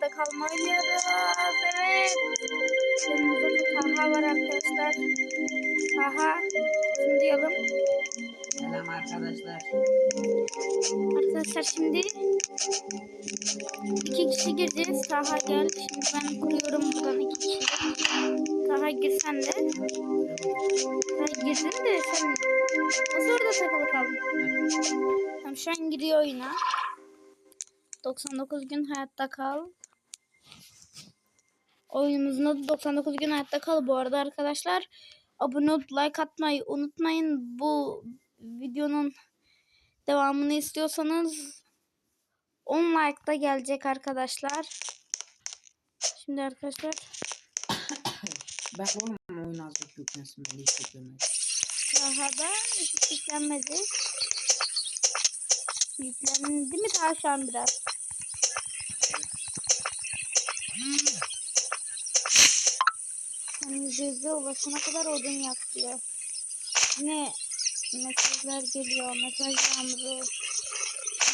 hayatta kalma oynuyoruz. Evet. Yanımızda da Taha var arkadaşlar. Taha. Şimdi duyalım. Selam arkadaşlar. Arkadaşlar şimdi iki kişi gireceğiz. Taha gel. Şimdi ben kuruyorum buradan iki kişi. Taha gir sen de. Taha girdin de sen nasıl orada takılı kaldın? Tamam şu an giriyor oyuna. 99 gün hayatta kal. Oyunumuzun adı 99 gün hayatta kal bu arada arkadaşlar. Abone olup like atmayı unutmayın. Bu videonun devamını istiyorsanız 10 like da gelecek arkadaşlar. Şimdi arkadaşlar Ben oğlum oyun azlık yüklensin ben hiç yüklemedim. sahada hiç yüklenmedi. Yüklendi mi daha şu an biraz? Hani gözde ulaşana kadar odun yap diyor. Yine mesajlar geliyor. Mesaj yağmuru.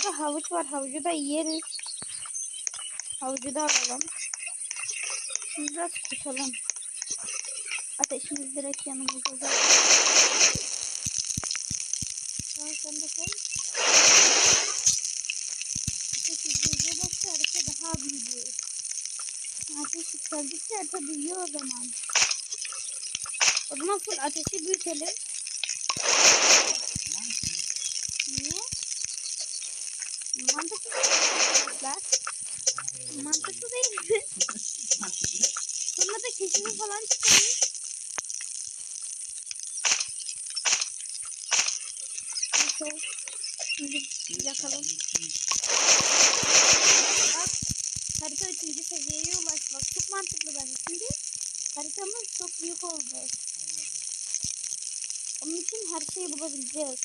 Burada havuç var. Havucu da yeriz. Havucu da alalım. Şimdi biraz koşalım. Ateşimiz direkt yanımızda zaten. Sen de koy. Ateş yükseldikçe harita daha büyüyor. Ateş yükseldikçe harita büyüyor o zaman. O zaman full ateşi büyütelim. Niye? Mantıklı değil arkadaşlar. Mantıklı değil mi? Sonra da keşimi falan çıkarır. Neyse. Şimdi yakalım. Bak harita 3. seviyeye ulaştı. Bak çok mantıklı bence. Şimdi haritamız çok büyük oldu. Onun şeyi bulabileceğiz.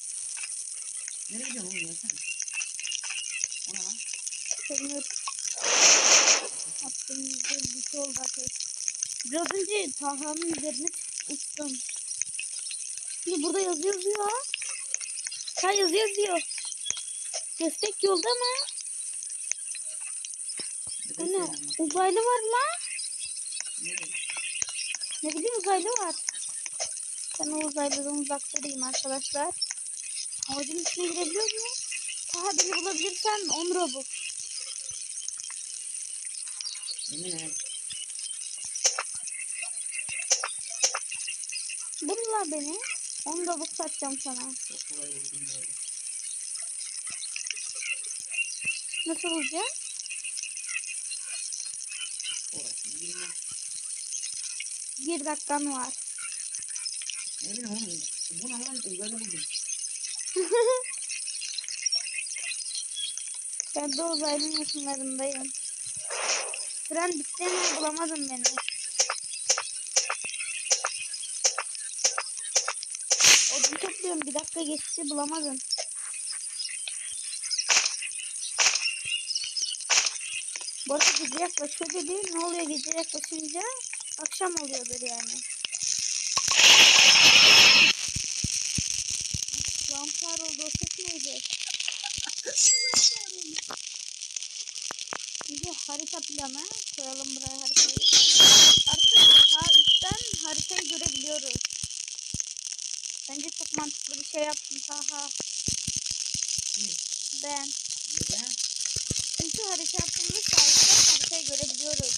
Nereye gidiyorsun oğlum yesene. O ne lan? Kömür. Attığım yüzde bir şey oldu ateş. Biraz önce Taha'nın üzerine uçtum. Şimdi burada yazıyor yazıyor. Ha yazıyor yazıyor. Destek yolda mı? Var. Uzaylı var. Nereye? Ne bileyim uzaylı var. Ben o uzaylıdan uzak durayım arkadaşlar. Ağacın içine girebiliyor mu? Taha beni bulabilirsen 10 robux. Bununla beni 10 robux satacağım sana. Nasıl olacak? Bir dakikan var. Ne bileyim oğlum. Bu ne lan? Uzaylı buldum. Ben de uzaylının yakınlarındayım. Süren bitti ama bulamadın beni. Odun topluyorum. Bir dakika geçti bulamadın. Bu arada gece yaklaşıyor dedi. Ne oluyor gece yaklaşınca? Akşam oluyordur yani. Neydi? Şimdi harita planı koyalım buraya haritayı. Artık sağ üstten haritayı görebiliyoruz. Bence çok mantıklı bir şey yaptım Taha. Ben. Neden? Çünkü harita yaptığımız üstten haritayı görebiliyoruz.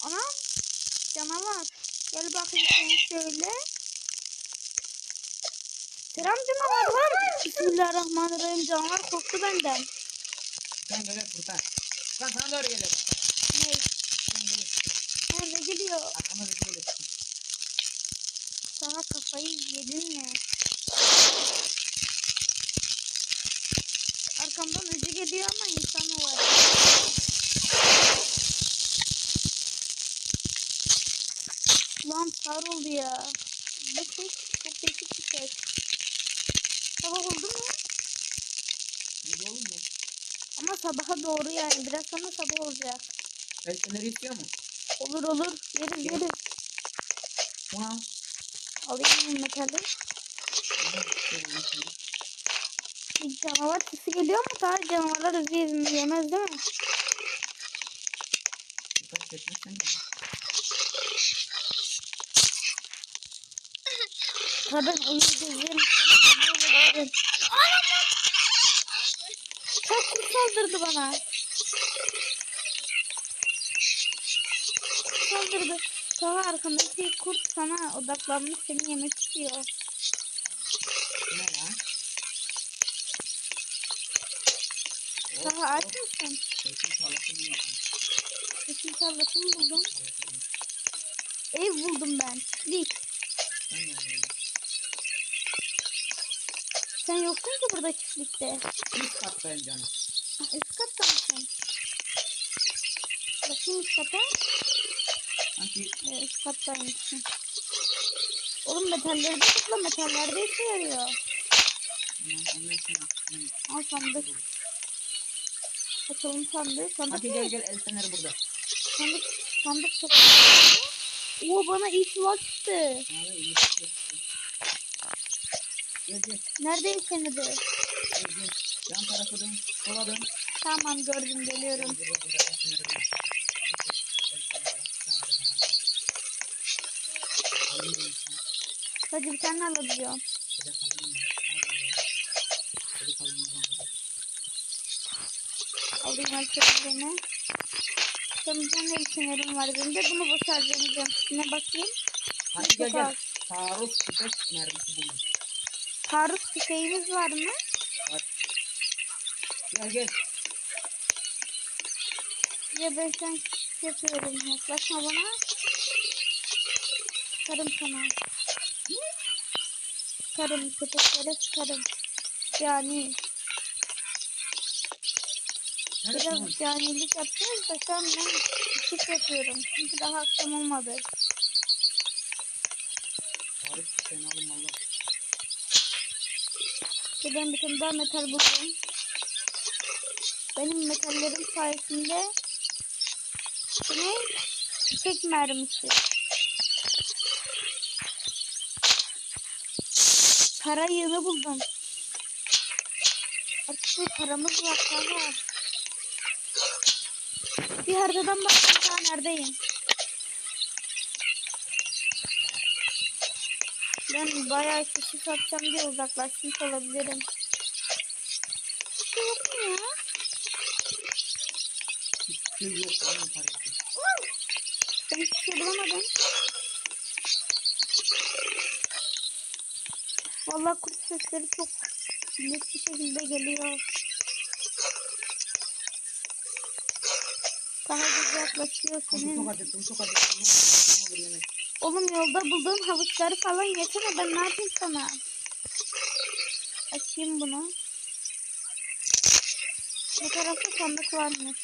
Anam canavar. Gel bakayım şöyle. Selam canavarlar. Bismillahirrahmanirrahim canavar korktu benden. Sen gel kurtar. Lan sana doğru geliyor. Ne? Ha, ne geliyor? Arkama bir geliyor. Sana kafayı yedin mi? Arkamdan öcü geliyor ama insan var. Lan sar oldu ya. Bu çok sabaha doğru yani biraz sonra sabah olacak. Ben seneri istiyor mu? Olur olur. Yeriz yeriz. Wow. Alayım metali. Bir canavar sesi geliyor mu? Daha canavarlar bizi yemez değil mi? Kadın uyuyacağız. Anam! Çok kötü saldırdı bana. Saldırdı. Sonra arkandaki kurt sana odaklanmış seni yemek istiyor. Ne lan? Daha aç mısın? Kesin sallatını buldum. Ev buldum ben. Lik. Sen yoktun ki burada çiftlikte. Üst kattayım canım. Ha, üst katta mısın? Bakayım üst kata. Hangi? Ee, üst kattaymışsın. Oğlum metallerde tutla metallerde işe yarıyor. Al sandık. Açalım sandığı. Sandık Hadi gel gel el feneri burada. Sandık, sandık çok. Oo bana iyi silah çıktı. Abi iyi şey. çıktı. Neredeyim seni de? Yan tarafa dön. Sola dön. Tamam gördüm geliyorum. Hadi bir tane alabiliyorum. Alayım alçalarını. Tam bir tane içinlerim var benim de. Bunu boşaltacağım. Ne bakayım. Hadi gel gel. Taarruz köpek mermisi buldum. Tarık şeyimiz var mı? Var. Gel gel. Ya ben sen yapıyorum. Yaklaşma bana. Çıkarım sana. Çıkarım köpeklere çıkarım. Yani. Neresi Biraz mi? canilik yapacağız da sen ben çift yapıyorum. Çünkü daha akşam olmadı. Tarık sen alın. Ve ben bir tane daha metal buldum. Benim metallerim sayesinde ne? Tek mermisi. Para yığını buldum. Artık bir paramız var. Para. Bir haritadan bakacağım neredeyim. Ben bayağı kişi satacağım diye uzaklaşmış olabilirim. Hiçbir yok onun parası. Ben hiçbir şey bulamadım. Valla kurt sesleri çok net bir şekilde geliyor. Daha güzel yaklaşıyor senin. Çok acıktım, çok acıktım. Ne olur yemek. Oğlum yolda bulduğum havuçları falan yesene ben ne yapayım sana? Açayım bunu. Bu tarafta sandık varmış.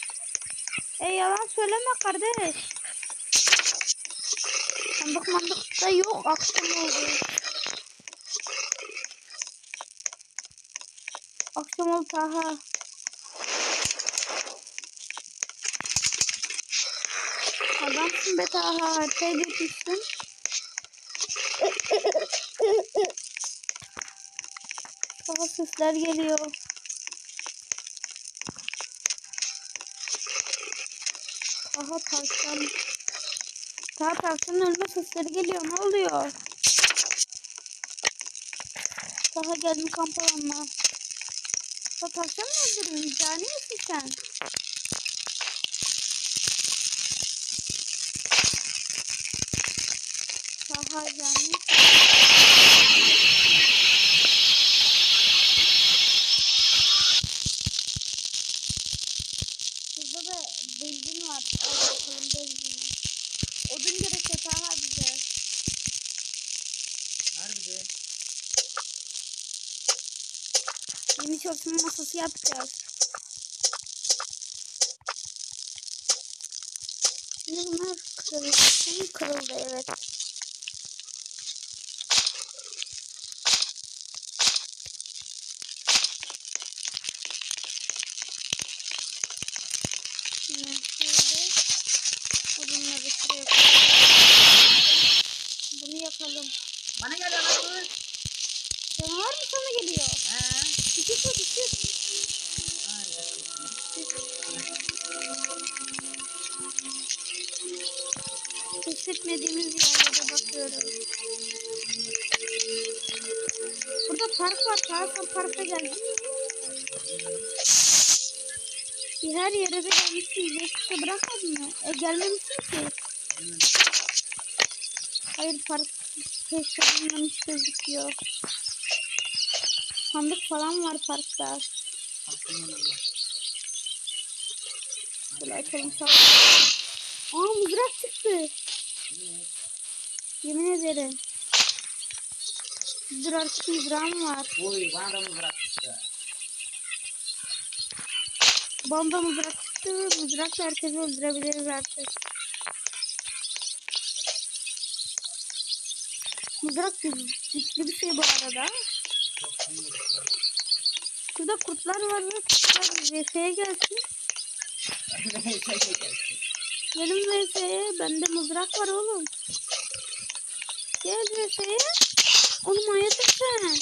E yalan söyleme kardeş. Sandık mandık da yok akşam oldu. Akşam oldu Taha. Mehmet Aha harika düşsün. Aa, sesler geliyor. Aha tavşan. Daha tavşanın ölme sesleri geliyor. Ne oluyor? Daha geldim kamp alanına. Tavşan mı öldürüyorsun? Cani misin sen? çalışma masası yapacağız. Bunlar kırıldı. Kırıldı evet. Etmediğimiz yerlere bakıyoruz. Burada park var. Ta sen parka geldin mi? Bir her yere de gelmişsin. Şey bırakmadın mı? E gelmemişsin ki. Hayır park keşfedilmemiş gözüküyor. Sandık falan var parkta. Şöyle açalım sandık. Aa mızrak çıktı. Yemin ederim. Dur artık mızrağım var. Oy bana da mızrak çıktı. Bomba mızrak çıktı. Mızrakla herkesi öldürebiliriz artık. Mızrak güç- güçlü bir şey bu arada. Şurada kurtlar var ve kurtlar VS'ye gelsin. Neyse gelsin. Benim VS'ye bende mızrak var oğlum. Gel VS'ye. Oğlum hayatım sen.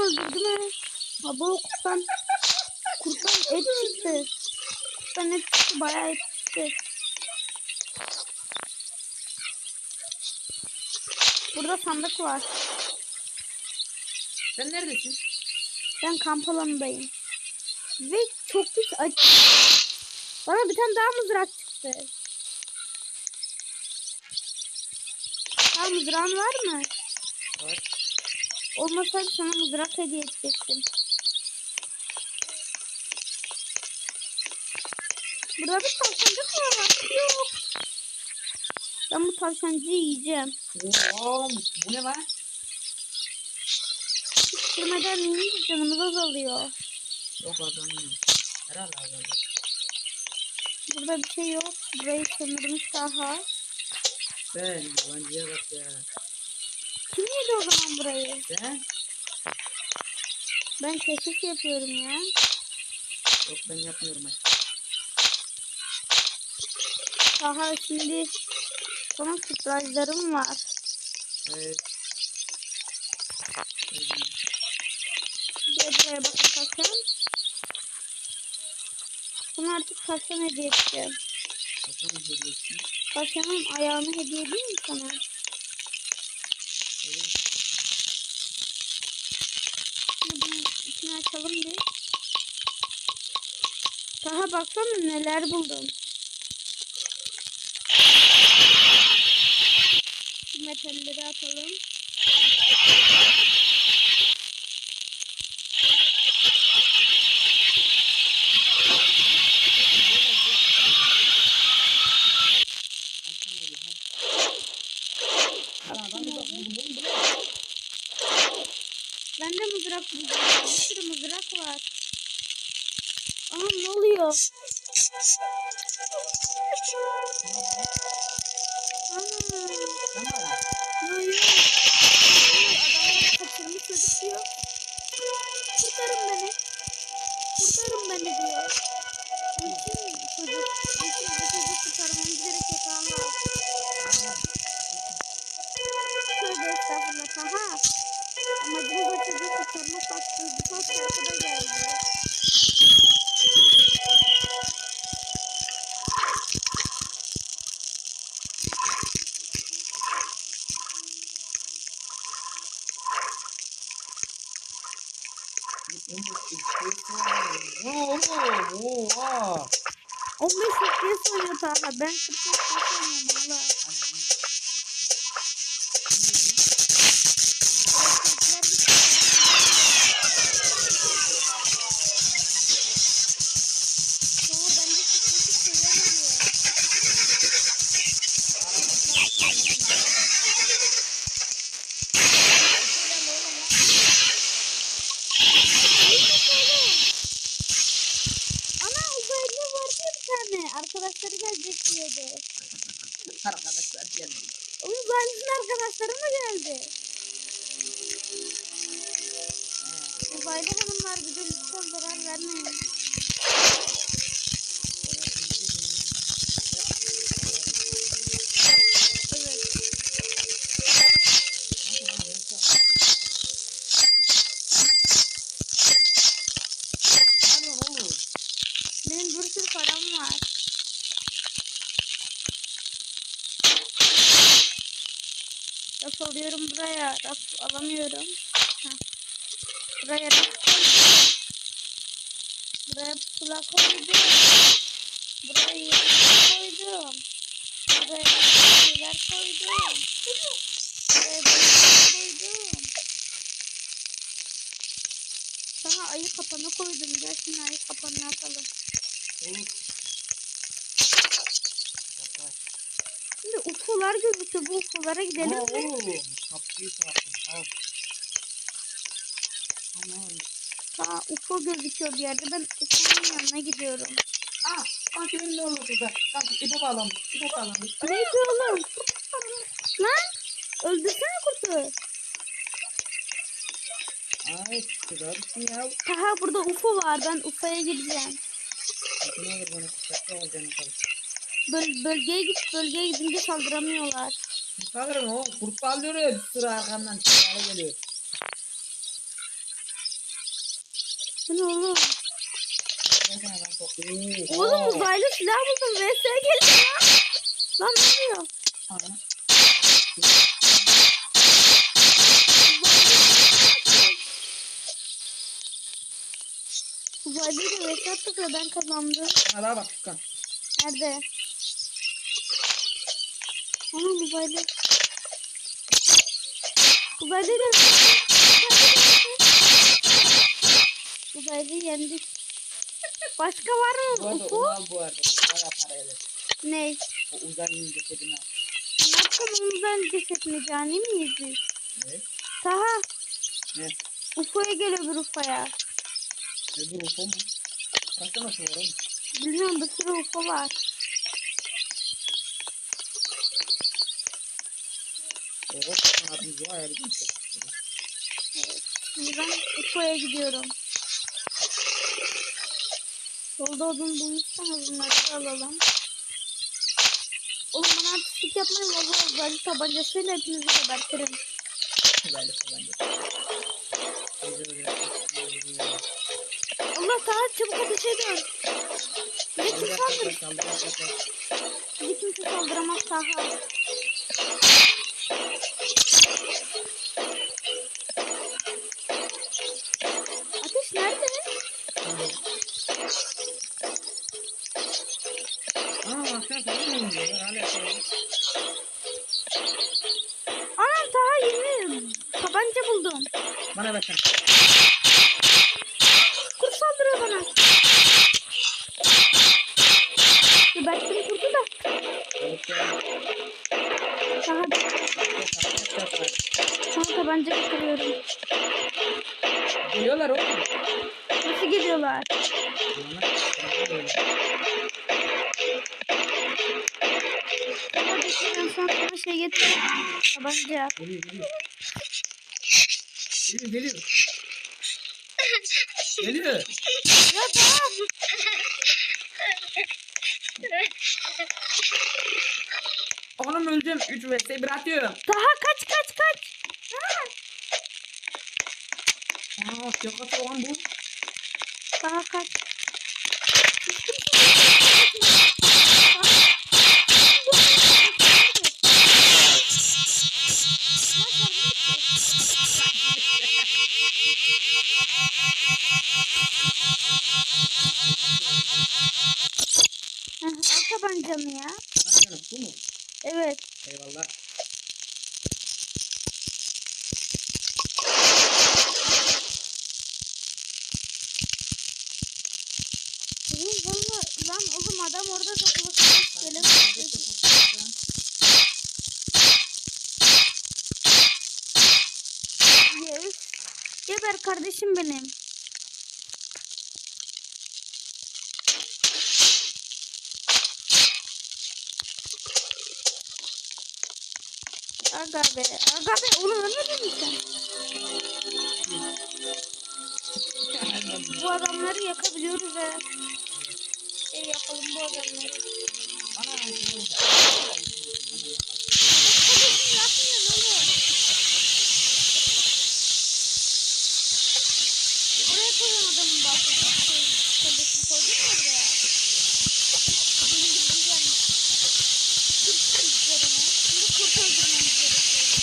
Öldürdüm ha. Baba o kurttan. Kurttan et çıktı. Kurttan et çıktı. Bayağı et çıktı. Burada sandık var. Sen neredesin? Ben kamp alanındayım. Ve çok pis acı. Bana bir tane daha mızrak çıktı. Daha mızrağın var mı? Var. Olmasaydı sana mızrak hediye edecektim. Burada bir tavşancık var. bak. Yok. Ben bu tavşancıyı yiyeceğim. Oğlum bu ne lan? Sürmeden yiyince canımız azalıyor. Yok adam yok. Herhalde adam. Burada bir şey yok. Burayı sömürmüş daha. Ben yabancıya bak ya. Kim yedi o zaman burayı? Sen? Ben keşif yapıyorum ya. Yok ben yapmıyorum aşkım. Daha şimdi sana sürprizlerim var. Evet. Gel buraya bakın tavşan. Sana artık tavşan hediye edeceğim. Bakalım hediyesin. Tavşanın ayağını hediye edeyim mi sana? Şimdi açalım bir. Daha baksana neler buldum. Şu metalleri atalım. Akşam oluyor, hadi. Hala ben de bak buldum oğlum bu ne? Ben de mızrak buldum. Bir sürü mızrak var. Aha ne oluyor? Ana. Sen var ya. Yo yo. Adamlar kaçırmış çocuk diyor. Kurtarın beni. Kurtarın beni diyor. Bütün çocuk, bütün bu çocuk kurtarmamız gerekiyor Taha. Tövbe estağfurullah Taha. Amacımız o çocuğu kurtarmak baktı. Bu toz şarkıda geldi. Oğlum, oha. 15 FPS oynuyor Taha. Ben 40 FPS oynuyorum valla. Var. Raf alıyorum buraya. Raf alamıyorum. Heh. Buraya raf koydum. Buraya pusula koydum. Buraya yemek koydum. Buraya şeyler koydum. Buraya böyle koydum. Sana ayı kapanı koydum. Gel şimdi ayı kapanını atalım. Olur. UFO'lar gözüküyor. Bu UFO'lara gidelim mi? Oo, kapıyı bıraktım. Al. Aman. Aa, UFO gözüküyor bir yerde. Ben UFO'nun yanına gidiyorum. Ah, bak benim ne oldu burada? Bak ipe bağlanmış. İpe bağlanmış. Ne oğlum? Lan öldürsene kurtu. Ay, kızarırsın ya. Taha burada UFO var. Ben UFO'ya gideceğim. Ne olur bana kısa olacağını kalır. Böl bölgeye git. Bölgeye gidince saldıramıyorlar. Sanırım o kurt bağlıyor ya bir sürü arkamdan çıkara geliyor. Bu ne oğlum? Oğlum uzaylı silah buldum. VS geliyor lan. Lan ne? Ana. Uzaylı da VS attık ve ben kazandım. Daha bak Furkan. Nerede? Uzaylı. Uzaylı da Uzaylı yendik. Başka var mı? arada UFO? onu al bu arada. Yapar evet. Ne? O uzayın cesedini al. Ne yapalım ondan cesetini cani miyiz biz? Evet. Taha Ne? UFO'ya gel öbür UFO'ya. Öbür UFO mu? Kaç tane UFO var oğlum? Bilmiyorum bir sürü UFO var. Furkan abimiz var ya. bir çok güzel. Şimdi ben UFO'ya gidiyorum. Yolda odun bulmuşsanız bunları alalım. Oğlum bana artistik yapmayın. Valla uzaylı tabancasıyla hepinizi gebertirim. Uzaylı diyor. Allah Taha çabuk ateşe dön. Bize kim saldır? Bize kimse saldıramaz Taha. Tabanca buldum. Bana bakın. Kurt saldırıyor bana. Geberttim kurdu da. Taha sana tabanca getiriyorum. Geliyorlar oğlum. Nasıl geliyorlar? Bekliyorum sana sana şey getir. Tabanca. Geliyor geliyor. Geliyor geliyor. Geliyor. Ya Taha. Oğlum öleceğim. 3 vs 1 atıyorum. Taha kaç kaç kaç. Ha, Aa şakası olan bu. Taha kaç. Kardeşim benim. Aga be. Aga be. Onu ölmedin mi sen? Bu adamları yakabiliyoruz ha. Şey yapalım bu adamları. Ana şey oldu. Kardeşim yapmıyorsun oğlum. Buraya koyun adamın baltasını. Şey, Kardeşim koydun mu buraya? Benim gibi güzelmiş. Kurt üzerine. Şimdi kurt öldürmemiz gerekiyor.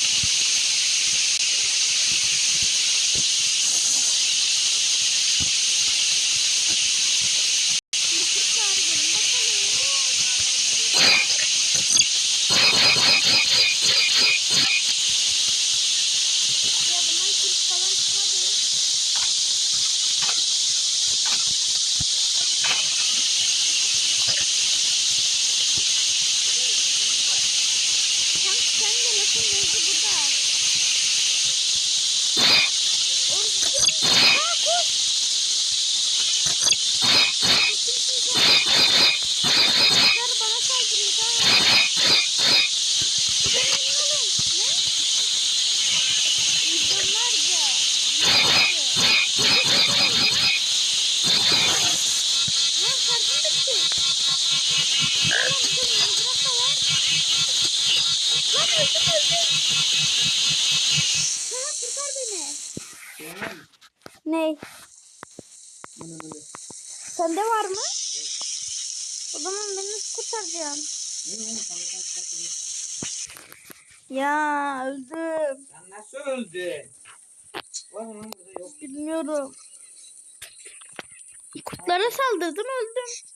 Ne? Böyle böyle. Sende var mı? O zaman beni nasıl kurtaracaksın? Ne oğlum sandıktan çıkartıyor. Ya öldüm. Sen nasıl öldün? Bilmiyorum. Kurtlara saldırdım öldüm.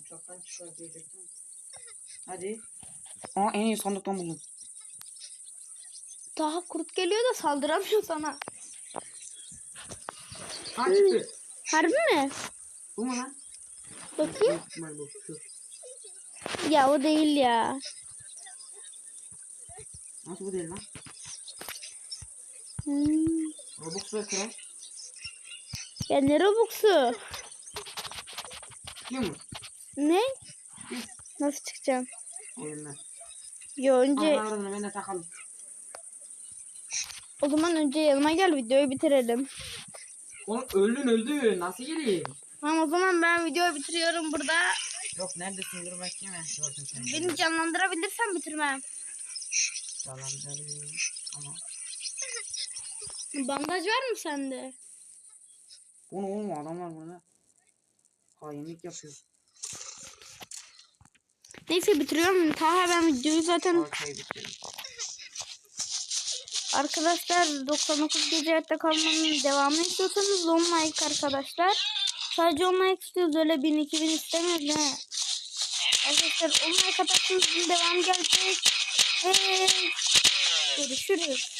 Uçaktan çıkar diyecektim. Hadi. Aa en iyi sandıktan buldum. Daha kurt geliyor da saldıramıyor sana. Ha çıktı. Harbi mi? Bu mu lan? Bakayım. Ya o değil ya. Nasıl bu değil lan? Hmm. Robux ve kral. Ya ne Robux'u? Çıkıyor mu? Ne? Nasıl çıkacağım? Oyundan. Yo önce Allah aradığını ben de takalım. o zaman önce yanıma gel videoyu bitirelim. Oğlum öldün öldün. Nasıl geleyim? Tamam o zaman ben videoyu bitiriyorum burada. Yok neredesin dur bakayım ben. Gördüm seni. Beni canlandırabilirsen bitirmem. Yalanlarım. Ama. Bandaj var mı sende? Bu ne oğlum adamlar burada. Hainlik yapıyor. Neyse bitiriyorum. Taha ben videoyu zaten bitirdim. Arkadaşlar 99 gece hayatta kalmanın devamını istiyorsanız 10 like arkadaşlar. Sadece 10 like istiyoruz öyle 1000 2000 istemiyoruz he. Arkadaşlar 10 like atarsanız devamı gelecek. Görüşürüz.